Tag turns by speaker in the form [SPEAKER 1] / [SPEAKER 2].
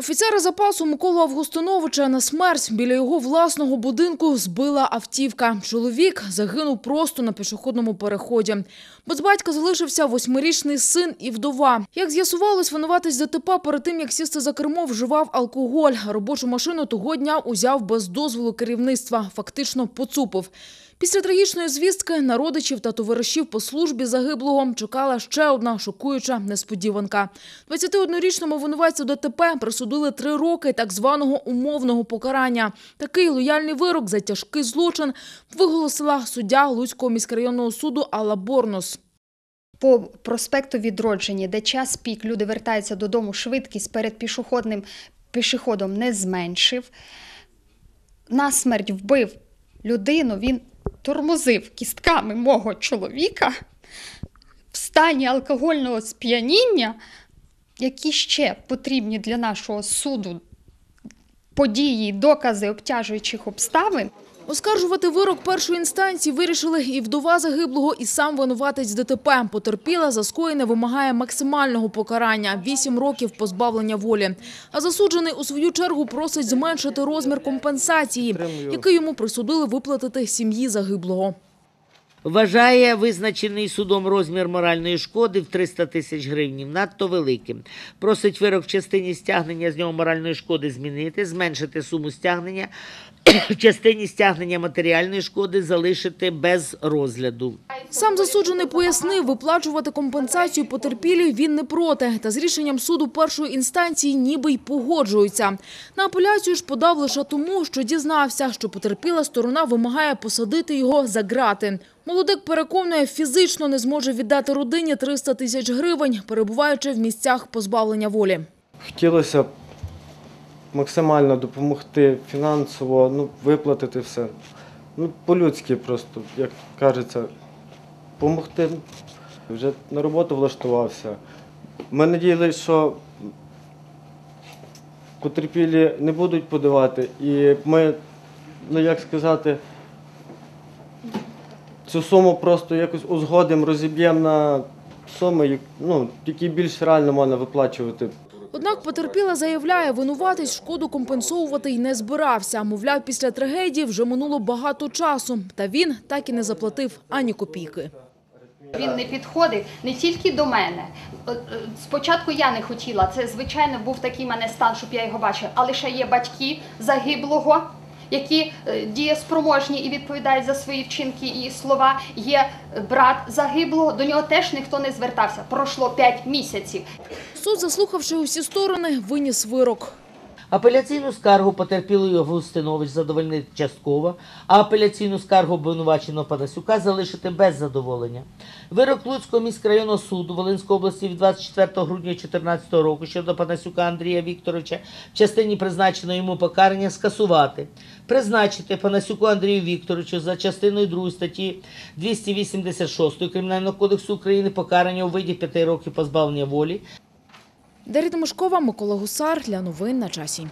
[SPEAKER 1] Офіцера запасу Миколу Августиновича на смерть біля його власного будинку збила автівка. Чоловік загинув просто на пішохідному переході. Без батька залишився восьмирічний син і вдова. Як з'ясувалось, винуватись ДТП перед тим, як сісти за кермо, вживав алкоголь. Робочу машину того дня узяв без дозволу керівництва, фактично поцупив. Після трагічної звістки на родичів та товаришів по службі загиблого чекала ще одна шокуюча несподіванка. 21-річному винуватцю ДТП присудили три роки так званого умовного покарання. Такий лояльний вирок за тяжкий злочин виголосила суддя Луцького міськрайонного суду Алла Борнос.
[SPEAKER 2] по проспекту Відродження, де час пік, люди вертаються додому, швидкість перед пішохідним пішоходом не зменшив. Насмерть вбив людину, він тормозив кістками мого чоловіка в стані алкогольного сп'яніння, які ще потрібні для нашого суду події, докази обтяжуючих обставин.
[SPEAKER 1] Оскаржувати вирок першої інстанції вирішили і вдова загиблого, і сам винуватець ДТП. Потерпіла за скоєне вимагає максимального покарання – 8 років позбавлення волі. А засуджений у свою чергу просить зменшити розмір компенсації, який йому присудили виплатити сім'ї загиблого.
[SPEAKER 3] Вважає визначений судом розмір моральної шкоди в 300 тисяч гривень надто великим. Просить вирок в частині стягнення з нього моральної шкоди змінити, зменшити суму стягнення, в частині стягнення матеріальної шкоди залишити без розгляду.
[SPEAKER 1] Сам засуджений пояснив, виплачувати компенсацію потерпілій він не проти. Та з рішенням суду першої інстанції ніби й погоджуються. На апеляцію ж подав лише тому, що дізнався, що потерпіла сторона вимагає посадити його за ґрати. Молодик переконує, фізично не зможе віддати родині 300 тисяч гривень, перебуваючи в місцях позбавлення волі.
[SPEAKER 4] Хотілося б максимально допомогти фінансово, ну, виплатити все. Ну, по-людськи просто, як кажеться, допомогти. Вже на роботу влаштувався. Ми надіялися, що потерпілі не будуть подавати, і ми, ну як сказати, цю суму просто якось узгодимо, розіб'ємо на суми, ну, які більш реально можна виплачувати.
[SPEAKER 1] Однак потерпіла заявляє, винуватись шкоду компенсовувати й не збирався. Мовляв, після трагедії вже минуло багато часу, та він так і не заплатив ані копійки.
[SPEAKER 2] Він не підходив не тільки до мене. Е, е, Спочатку я не хотіла, це звичайно був такий мене стан, щоб я його бачила. Але ще є батьки загиблого, які е, дієспроможні і відповідають за свої вчинки і слова. Є брат загиблого, до нього теж ніхто не звертався. Пройшло 5 місяців.
[SPEAKER 1] Суд, заслухавши усі сторони, виніс вирок.
[SPEAKER 3] Апеляційну скаргу потерпілої Августинович задовольнити частково, а апеляційну скаргу обвинуваченого Панасюка залишити без задоволення. Вирок Луцького міськрайонного суду Волинської області від 24 грудня 2014 року щодо Панасюка Андрія Вікторовича в частині призначеного йому покарання скасувати. Призначити Панасюку Андрію Вікторовичу за частиною 2 статті 286 Кримінального кодексу України покарання у виді 5 років позбавлення волі
[SPEAKER 1] Дар'я Тимошкова, Микола Гусар. Для новин на часі.